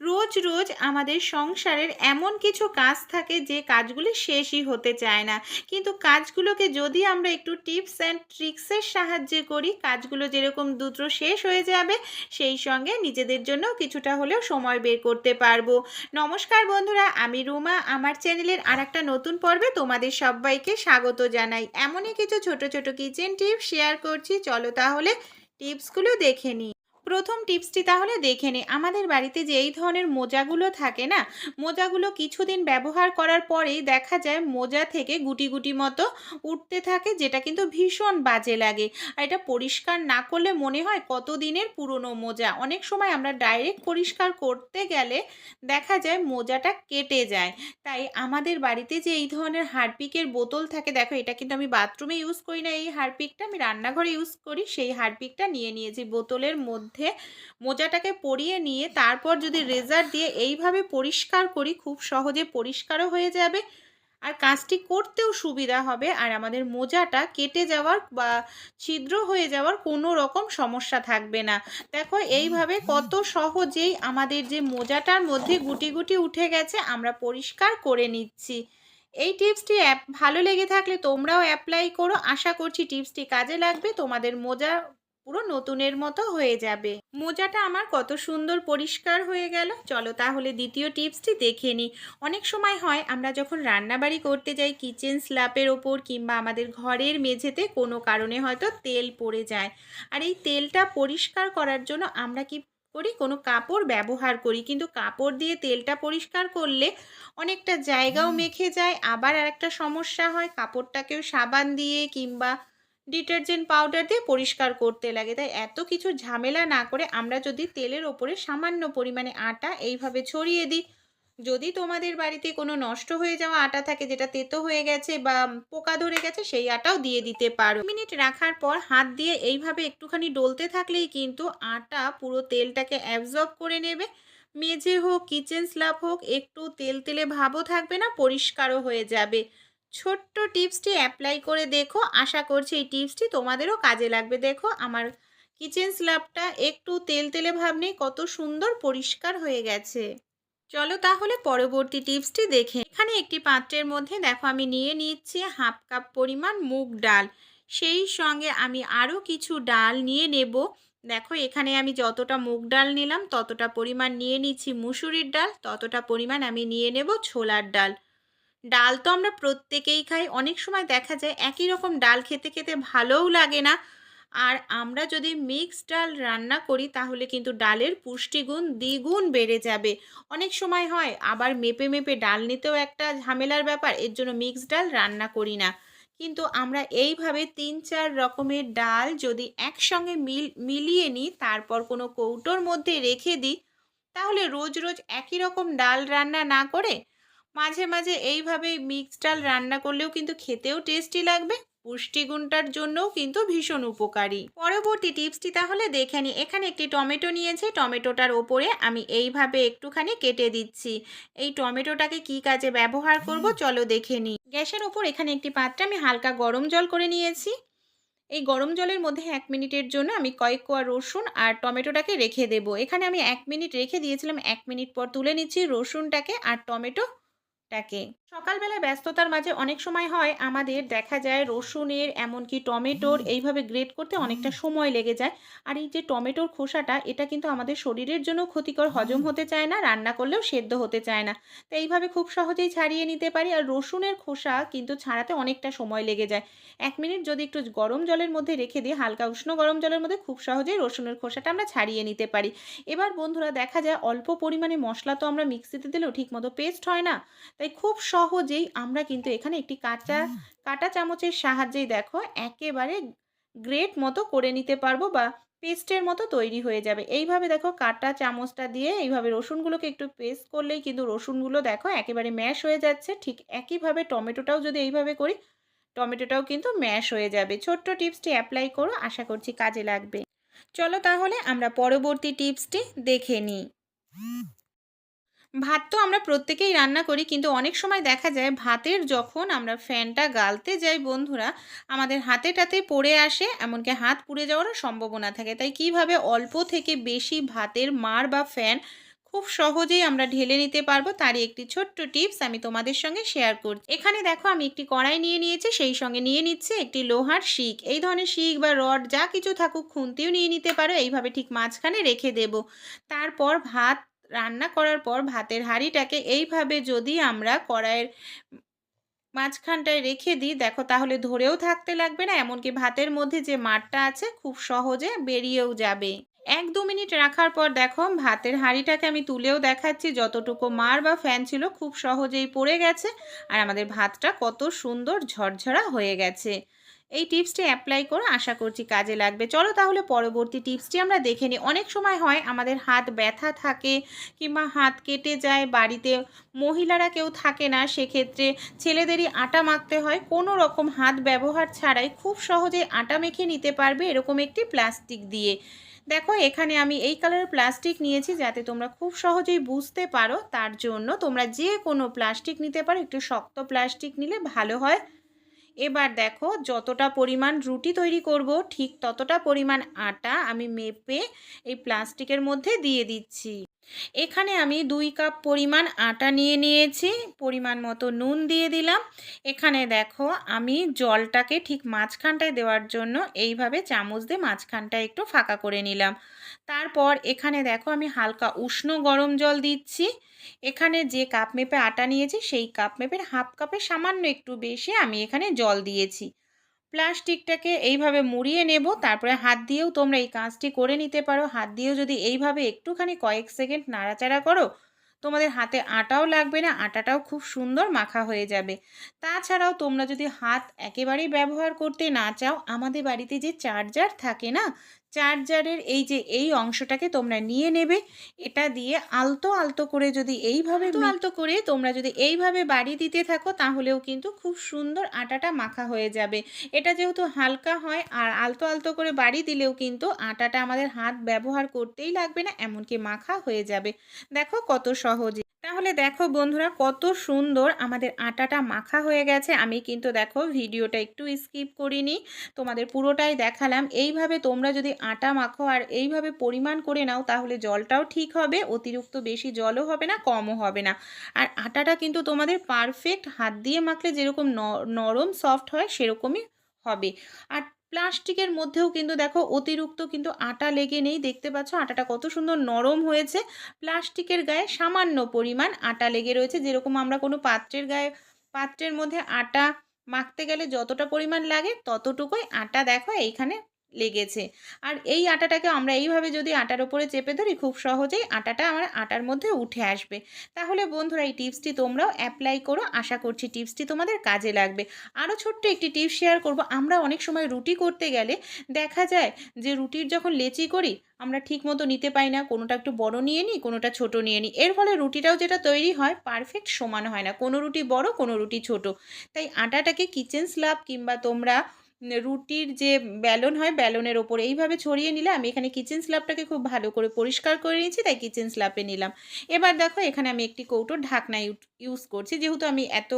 রোজ রোজ আমাদের সংসারের এমন কিছু কাজ থাকে যে কাজগুলি শেষই হতে চায় না। কিন্তু কাজগুলোকে যদি আমরা একটু টিপস অ্যান্ড ট্রিক্সের সাহায্যে করি, কাজগুলো যেরকম দ্রুত শেষ হয়ে যাবে, সেই সঙ্গে নিজেদের জন্য কিছুটা হলেও সময় বের করতে পারব। নমস্কার বন্ধুরা, আমি রুমা, আমার চ্যানেলের আর একটা নতুন পর্বে তোমাদের সবাইকে স্বাগত জানাই। এমনই কিছু ছোট ছোট কিচেন টিপস শেয়ার করছি, চলো তাহলে টিপসগুলো দেখে নিই। প্রথম টিপসটি তাহলে দেখে নিই আমাদের বাড়িতে যে এই ধরনের মোজাগুলো থাকে না, মোজাগুলো কিছুদিন ব্যবহার করার পরেই দেখা যায় মোজা থেকে গুটি গুটি মতো উঠতে থাকে, যেটা কিন্তু ভীষণ বাজে লাগে। আর এটা পরিষ্কার না করলে মনে হয় কত দিনের পুরনো মোজা। অনেক সময় আমরা ডাইরেক্ট পরিষ্কার করতে গেলে দেখা যায় মোজাটা কেটে যায়। তাই আমাদের বাড়িতে যে এই ধরনের হারপিকের বোতল থাকে, দেখো এটা কিন্তু আমি বাথরুমে ইউজ করি না, এই হারপিকটা আমি রান্নাঘরে ইউজ করি, সেই হারপিকটা নিয়ে নিয়েছি বোতলের মধ্যে। মোজাটাকে পরিয়ে নিয়ে তারপর যদি রেজার দিয়ে এইভাবে পরিষ্কার করি খুব সহজে পরিষ্কারও হয়ে যাবে। আর কাজটি করতেও সুবিধা হবে। আর আমাদের মোজাটা কেটে যাওয়ার বা ছিদ্র হয়ে যাওয়ার কোনো রকম সমস্যা থাকবে না। দেখো এইভাবে কত সহজেই আমাদের যে মোজাটার মধ্যে গুটি গুটি উঠে গেছে আমরা পরিষ্কার করে নিচ্ছি। এই টিপসটি অ্যাপ ভালো লেগে থাকলে তোমরাও অ্যাপ্লাই করো। আশা করছি টিপসটি কাজে লাগবে। তোমাদের মোজা পুরো নতুনের মতো হয়ে যাবে। মোজাটা আমার কত সুন্দর পরিষ্কার হয়ে গেল। চলো তাহলে দ্বিতীয় টিপসটি দেখে নিই। অনেক সময় হয় আমরা যখন রান্নাবাড়ি করতে যাই কিচেন স্ল্যাপের ওপর কিংবা আমাদের ঘরের মেঝেতে কোনো কারণে হয়তো তেল পড়ে যায়। আর এই তেলটা পরিষ্কার করার জন্য আমরা কি করি? কোনো কাপড় ব্যবহার করি। কিন্তু কাপড় দিয়ে তেলটা পরিষ্কার করলে অনেকটা জায়গাও মেখে যায়। আবার আর একটা সমস্যা হয় কাপড়টাকেও সাবান দিয়ে কিংবা ডিটারজেন্ট পাউডার দিয়ে পরিষ্কার করতে লাগে। তাই এত কিছু ঝামেলা না করে আমরা যদি তেলের ওপরে সামান্য পরিমাণে আটা এইভাবে ছড়িয়ে দিই, যদি তোমাদের বাড়িতে কোনো নষ্ট হয়ে যাওয়া আটা থাকে যেটা তেতো হয়ে গেছে বা পোকা ধরে গেছে, সেই আটাও দিয়ে দিতে পারো। মিনিট রাখার পর হাত দিয়ে এইভাবে একটুখানি ডলতে থাকলেই কিন্তু আটা পুরো তেলটাকে অ্যাবজর্ব করে নেবে। মেঝে হোক কিচেন স্ল্যাব হোক, একটু তেল তেলে ভাবও থাকবে না, পরিষ্কারও হয়ে যাবে। ছোট্ট টিপসটি অ্যাপ্লাই করে দেখো। আশা করছি এই টিপসটি তোমাদেরও কাজে লাগবে। দেখো, আমার কিচেন স্ল্যাবটা একটু তেল তেলে ভাব নেই, কত সুন্দর পরিষ্কার হয়ে গেছে। চলো তাহলে পরবর্তী টিপসটি দেখে এখানে একটি পাত্রের মধ্যে দেখো, আমি নিয়ে নিচ্ছি হাফ কাপ পরিমাণ মুগ ডাল। সেই সঙ্গে আমি আরও কিছু ডাল নিয়ে নেব। দেখো, এখানে আমি যতটা মুগ ডাল নিলাম, ততটা পরিমাণ নিয়ে নিচ্ছি মুসুরির ডাল, ততটা পরিমাণ আমি নিয়ে নেব ছোলার ডাল। ডাল তো আমরা প্রত্যেকেই খাই। অনেক সময় দেখা যায় একই রকম ডাল খেতে খেতে ভালোও লাগে না। আর আমরা যদি মিক্স ডাল রান্না করি, তাহলে কিন্তু ডালের পুষ্টিগুণ দ্বিগুণ বেড়ে যাবে। অনেক সময় হয়, আবার মেপে মেপে ডাল নিতেও একটা ঝামেলার ব্যাপার, এর জন্য মিক্স ডাল রান্না করি না। কিন্তু আমরা এইভাবে তিন, চার রকমের ডাল যদি একসঙ্গে মিল, মিলিয়ে নিই, তারপর কোনো কৌটোর মধ্যে রেখে দিই, তাহলে রোজ রোজ একই রকম ডাল রান্না না করে মাঝে মাঝে এইভাবে মিক্সড ডাল রান্না করলেও কিন্তু খেতেও টেস্টি লাগবে, পুষ্টিগুণটার জন্যও কিন্তু ভীষণ উপকারী। পরবর্তী টিপসটি তাহলে দেখে নিই এখানে একটি টমেটো নিয়েছে, টমেটোটার ওপরে আমি এইভাবে একটুখানি কেটে দিচ্ছি। এই টমেটোটাকে কি কাজে ব্যবহার করব চলো দেখে নিই গ্যাসের ওপর এখানে একটি পাত্রে আমি হালকা গরম জল করে নিয়েছি। এই গরম জলের মধ্যে এক মিনিটের জন্য আমি কয়েক কোয়া রসুন আর টমেটোটাকে রেখে দেব। এখানে আমি এক মিনিট রেখে দিয়েছিলাম, এক মিনিট পর তুলে নিচ্ছি রসুনটাকে আর টমেটো টাকে সকালবেলা ব্যস্ততার মাঝে অনেক সময় হয় আমাদের দেখা যায় রসুনের এমনকি টমেটোর এইভাবে গ্রেট করতে অনেকটা সময় লেগে যায়। আর এই যে টমেটোর খোসাটা এটা কিন্তু আমাদের শরীরের জন্য ক্ষতিকর হজম হতে চায় না রান্না করলেও সেদ্ধ হতে চায় না। তো এইভাবে খুব সহজেই ছাড়িয়ে নিতে পারি। আর রসুনের খোসা কিন্তু ছাড়াতে অনেকটা সময় লেগে যায়। এক মিনিট যদি একটু গরম জলের মধ্যে রেখে দিই হালকা উষ্ণ গরম জলের মধ্যে খুব সহজেই রসুনের খোসাটা আমরা ছাড়িয়ে নিতে পারি। এবার বন্ধুরা দেখা যায় অল্প পরিমাণে মশলা তো আমরা মিক্সিতে দিলেও ঠিকমতো পেস্ট হয় না। তাই খুব সহজেই আমরা কিন্তু এখানে একটি কাঁচা কাঁটা চামচের সাহায্যেই দেখো একেবারে গ্রেট মতো করে নিতে পারব বা পেস্টের মতো তৈরি হয়ে যাবে। এইভাবে দেখো কাঁটা চামচটা দিয়ে এইভাবে রসুনগুলোকে একটু পেস্ট করলেই কিন্তু রসুনগুলো দেখো একেবারে ম্যাশ হয়ে যাচ্ছে। ঠিক একইভাবে টমেটোটাও যদি এইভাবে করি টমেটোটাও কিন্তু ম্যাশ হয়ে যাবে। ছোট্ট টিপসটি অ্যাপ্লাই করো আশা করছি কাজে লাগবে। চলো তাহলে আমরা পরবর্তী টিপসটি দেখে নিই। ভাত তো আমরা প্রত্যেকেই রান্না করি, কিন্তু অনেক সময় দেখা যায় ভাতের যখন আমরা ফ্যানটা গালতে যাই বন্ধুরা, আমাদের হাতেটাতে পড়ে আসে, এমনকি হাত পুড়ে যাওয়ারও সম্ভাবনা থাকে। তাই কীভাবে অল্প থেকে বেশি ভাতের মার বা ফ্যান খুব সহজেই আমরা ঢেলে নিতে পারব, তারই একটি ছোট্ট টিপস আমি তোমাদের সঙ্গে শেয়ার করছি এখানে দেখো আমি একটি কড়াই নিয়ে নিয়েছি, সেই সঙ্গে নিয়ে নিচ্ছে একটি লোহার শিক। এই ধরনের শিক বা রড যা কিছু থাকুক খুন্তিও নিয়ে নিতে পারো, এইভাবে ঠিক মাঝখানে রেখে দেব। তারপর ভাত রান্না করার পর ভাতের হাঁড়িটাকে এইভাবে যদি আমরা কড়াইয়ের মাঝখানটায় রেখে দিই, দেখো তাহলে ধরেও থাকতে লাগবে না, এমনকি ভাতের মধ্যে যে মাঠটা আছে খুব সহজে বেরিয়েও যাবে। এক দু মিনিট রাখার পর দেখো ভাতের হাঁড়িটাকে আমি তুলেও দেখাচ্ছি, যতটুকু মার বা ফ্যান ছিল খুব সহজেই পড়ে গেছে, আর আমাদের ভাতটা কত সুন্দর ঝরঝরা হয়ে গেছে। এই টিপসটি অ্যাপ্লাই করে, আশা করছি কাজে লাগবে। চলো তাহলে পরবর্তী টিপসটি আমরা দেখে নিই। অনেক সময় হয় আমাদের হাত ব্যথা থাকে কিংবা হাত কেটে যায়, বাড়িতে মহিলারা কেউ থাকে না, সেক্ষেত্রে ছেলেদেরই আটা মাখতে হয়। কোনো রকম হাত ব্যবহার ছাড়াই খুব সহজে আটা মেখে নিতে পারবে এরকম একটি প্লাস্টিক দিয়ে। দেখো, এখানে আমি এই কালারের প্লাস্টিক নিয়েছি যাতে তোমরা খুব সহজেই বুঝতে পারো। তার জন্য তোমরা যে কোনো প্লাস্টিক নিতে পারো। একটু শক্ত প্লাস্টিক নিলে ভালো হয়। এবার দেখো যতটা পরিমাণ রুটি তৈরি করব, ঠিক ততটা পরিমাণ আটা আমি মেপে এই প্লাস্টিকের মধ্যে দিয়ে দিচ্ছি। এখানে আমি দুই কাপ পরিমাণ আটা নিয়ে নিয়েছি, পরিমাণ মতো নুন দিয়ে দিলাম। এখানে দেখো আমি জলটাকে ঠিক মাঝখানটায় দেওয়ার জন্য এইভাবে চামচ দিয়ে মাঝখানটায় একটু ফাঁকা করে নিলাম। তারপর এখানে দেখো আমি হালকা উষ্ণ গরম জল দিচ্ছি। এখানে যে কাপ মেপে আটা নিয়েছি, সেই কাপ মেপের হাফ কাপে সামান্য একটু বেশি আমি এখানে জল দিয়েছি। প্লাস্টিকটাকে এইভাবে মুড়িয়ে নেব, তারপরে হাত দিয়েও তোমরা এই কাজটি করে নিতে পারো। হাত দিয়েও যদি এইভাবে একটুখানি কয়েক সেকেন্ড নাড়াচাড়া করো, তোমাদের হাতে আটাও লাগবে না, আটাটাও খুব সুন্দর মাখা হয়ে যাবে। তাছাড়াও তোমরা যদি হাত একেবারেই ব্যবহার করতে না চাও, আমাদের বাড়িতে যে চার্জার থাকে না চার্জারের এই যে এই অংশটাকে তোমরা নিয়ে নেবে এটা দিয়ে আলতো আলতো করে যদি এইভাবে আলতো করে তোমরা যদি এইভাবে বাড়ি দিতে থাকো তাহলেও কিন্তু খুব সুন্দর আটাটা মাখা হয়ে যাবে। এটা যেহেতু হালকা হয় আর আলতো আলতো করে বাড়ি দিলেও কিন্তু আটাটা আমাদের হাত ব্যবহার করতেই লাগবে না এমনকি মাখা হয়ে যাবে। দেখো কত সহজে। তাহলে দেখো বন্ধুরা কত সুন্দর আমাদের আটাটা মাখা হয়ে গেছে। আমি কিন্তু দেখো ভিডিওটা একটু স্কিপ করিনি, তোমাদের পুরোটাই দেখালাম। এইভাবে তোমরা যদি আটা মাখো আর এইভাবে পরিমাণ করে নাও, তাহলে জলটাও ঠিক হবে, অতিরিক্ত বেশি জলও হবে না, কমও হবে না। আর আটাটা কিন্তু তোমাদের পারফেক্ট হাত দিয়ে মাখলে যেরকম নরম সফট হয়, সেরকমই হবে। আর প্লাস্টিকের মধ্যেও কিন্তু দেখো অতিরিক্ত কিন্তু আটা লেগে নেই। দেখতে পাচ্ছ আটাটা কত সুন্দর নরম হয়েছে। প্লাস্টিকের গায়ে সামান্য পরিমাণ আটা লেগে রয়েছে। যেরকম আমরা কোনো পাত্রের গায়ে, পাত্রের মধ্যে আটা মাখতে গেলে যতটা পরিমাণ লাগে ততটুকুই আটা দেখো এইখানে লেগেছে। আর এই আটাটাকে আমরা এইভাবে যদি আটার ওপরে চেপে ধরি, খুব সহজেই আটাটা আমার আটার মধ্যে উঠে আসবে। তাহলে বন্ধুরা, এই টিপসটি তোমরাও অ্যাপ্লাই করো। আশা করছি টিপসটি তোমাদের কাজে লাগবে। আরও ছোট্ট একটি টিপস শেয়ার করব। আমরা অনেক সময় রুটি করতে গেলে দেখা যায় যে রুটির যখন লেচি করি, আমরা ঠিক মতো নিতে পাই না। কোনোটা একটু বড় নিয়ে নিই, কোনোটা ছোট নিয়ে নিই। এর ফলে রুটিটাও যেটা তৈরি হয় পারফেক্ট সমান হয় না। কোনো রুটি বড়, কোনো রুটি ছোট। তাই আটাটাকে কিচেন স্ল্যাব কিংবা তোমরা রুটির যে ব্যালন হয় ব্যালনের ওপর এইভাবে ছড়িয়ে নিলে আমি এখানে কিচেন স্ল্যাবটাকে খুব ভালো করে পরিষ্কার করে নিয়েছি, তাই কিচেন স্ল্যাবে নিলাম। এবার দেখো এখানে আমি একটি কৌটোর ঢাকনা ইউজ করছি। যেহেতু আমি এত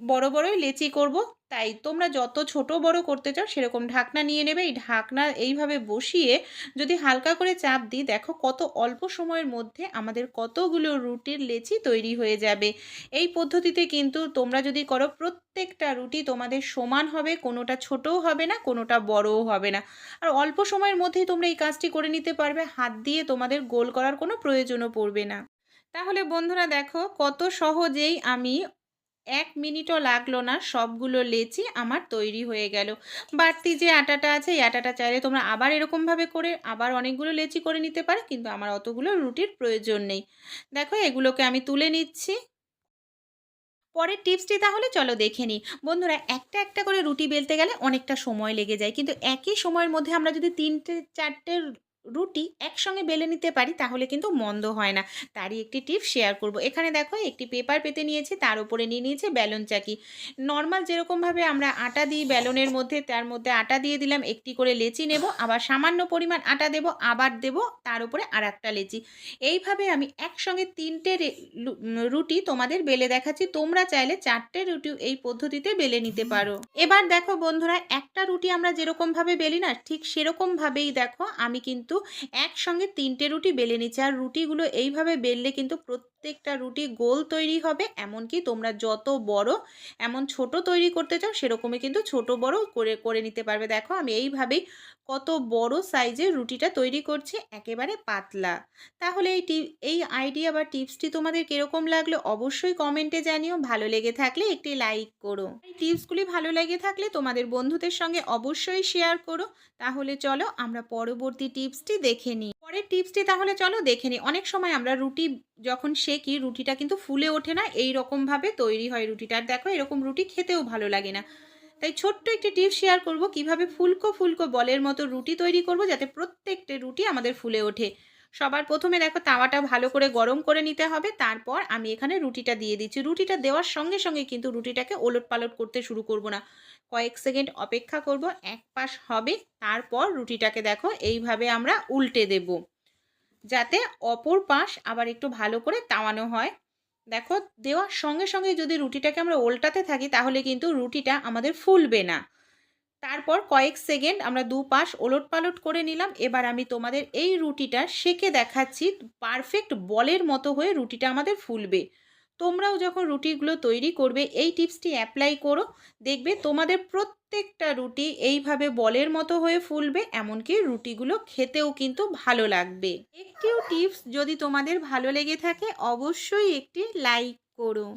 বড় বড়ই লেচি করব তাই তোমরা যত ছোট বড় করতে চাও সেরকম ঢাকনা নিয়ে নেবে। এই ঢাকনা এইভাবে বসিয়ে যদি হালকা করে চাপ দিই, দেখো কত অল্প সময়ের মধ্যে আমাদের কতগুলো রুটির লেচি তৈরি হয়ে যাবে। এই পদ্ধতিতে কিন্তু তোমরা যদি করো, প্রত্যেকটা রুটি তোমাদের সমান হবে, কোনোটা ছোটও হবে না, কোনোটা বড়ও হবে না। আর অল্প সময়ের মধ্যেই তোমরা এই কাজটি করে নিতে পারবে, হাত দিয়ে তোমাদের গোল করার কোনো প্রয়োজনও পড়বে না। তাহলে বন্ধুরা দেখো কত সহজেই আমি এক মিনিটও লাগল না, সবগুলো লেচি আমার তৈরি হয়ে গেল। বাড়তি যে আটাটা আছে, এই আটাটা চাইলে তোমরা আবার এরকমভাবে করে, আবার অনেকগুলো লেচি করে নিতে পারো, কিন্তু আমার অতগুলো রুটির প্রয়োজন নেই। দেখো, এগুলোকে আমি তুলে নিচ্ছি। পরের টিপসটি তাহলে চলো দেখে নিই। বন্ধুরা, একটা একটা করে রুটি বেলতে গেলে অনেকটা সময় লেগে যায়, কিন্তু একই সময়ের মধ্যে আমরা যদি তিনটে, চারটে রুটি একসঙ্গে বেলে নিতে পারি, তাহলে কিন্তু মন্দ হয় না। তারই একটি টিপ শেয়ার করব। এখানে দেখো, একটি পেপার পেতে নিয়েছি, তার উপরে নিয়ে নিয়েছে ব্যালন চাকি। নর্মাল যেরকমভাবে আমরা আটা দিই ব্যালনের মধ্যে, তার মধ্যে আটা দিয়ে দিলাম, একটি করে লেচি নেব, আবার সামান্য পরিমাণ আটা দেব, আবার দেব, তার উপরে আর একটা লেচি। এইভাবে আমি একসঙ্গে তিনটে রুটি তোমাদের বেলে দেখাচ্ছি। তোমরা চাইলে চারটে রুটি এই পদ্ধতিতে বেলে নিতে পারো। এবার দেখো বন্ধুরা, একটা রুটি আমরা যেরকমভাবে বেলি না, ঠিক সেরকমভাবেই দেখো, আমি কিন্তু কিন্তু একসঙ্গে তিনটে রুটি বেলে নিচ্ছি। আর রুটিগুলো এইভাবে বেললে কিন্তু প্রত্যেকটা রুটি গোল তৈরি হবে, এমনকি তোমরা যত বড়, এমন ছোট তৈরি করতে চাও, সেরকমই কিন্তু ছোট বড় করে করে নিতে পারবে। দেখো, আমি এইভাবেই কত বড় সাইজের রুটিটা তৈরি করছি, একেবারে পাতলা। তাহলে এই টি, এই আইডিয়া বা টিপসটি তোমাদের কীরকম লাগল অবশ্যই কমেন্টে জানিও। ভালো লেগে থাকলে একটি লাইক করো। এই টিপসগুলি ভালো লেগে থাকলে তোমাদের বন্ধুদের সঙ্গে অবশ্যই শেয়ার করো। তাহলে চলো আমরা পরবর্তী টিপসটি দেখে নিই। পরের টিপসটি তাহলে চলো দেখে নিই। অনেক সময় আমরা রুটি যখন সেকি রুটিটা কিন্তু ফুলে ওঠে না, এই রকমভাবে তৈরি হয় রুটিটা। দেখো, এরকম রুটি খেতেও ভালো লাগে না। তাই ছোট্ট একটি টিপস শেয়ার করব, কীভাবে ফুলকো ফুলকো বলের মতো রুটি তৈরি করব, যাতে প্রত্যেকটা রুটি আমাদের ফুলে ওঠে। সবার প্রথমে দেখো তাওয়াটা ভালো করে গরম করে নিতে হবে। তারপর আমি এখানে রুটিটা দিয়ে দিচ্ছি। রুটিটা দেওয়ার সঙ্গে সঙ্গে কিন্তু রুটিটাকে ওলট পালট করতে শুরু করব না। কয়েক সেকেন্ড অপেক্ষা করব, এক পাশ হবে, তারপর রুটিটাকে দেখো এইভাবে আমরা উল্টে দেব। যাতে অপর পাশ আবার একটু ভালো করে তাওয়ানো হয়। দেখো, দেওয়ার সঙ্গে সঙ্গে যদি রুটিটাকে আমরা উল্টাতে থাকি, তাহলে কিন্তু রুটিটা আমাদের ফুলবে না। তারপর কয়েক সেকেন্ড আমরা দু পাশ ওলট পালট করে নিলাম। এবার আমি তোমাদের এই রুটিটা সেকে দেখাচ্ছি। পারফেক্ট বলের মতো হয়ে রুটিটা আমাদের ফুলবে। তোমরাও যখন রুটিগুলো তৈরি করবে, এই টিপসটি অ্যাপ্লাই করো। দেখবে তোমাদের প্রত্যেকটা রুটি এইভাবে বলের মতো হয়ে ফুলবে, এমনকি রুটিগুলো খেতেও কিন্তু ভালো লাগবে। একটিও টিপস যদি তোমাদের ভালো লেগে থাকে, অবশ্যই একটি লাইক করো।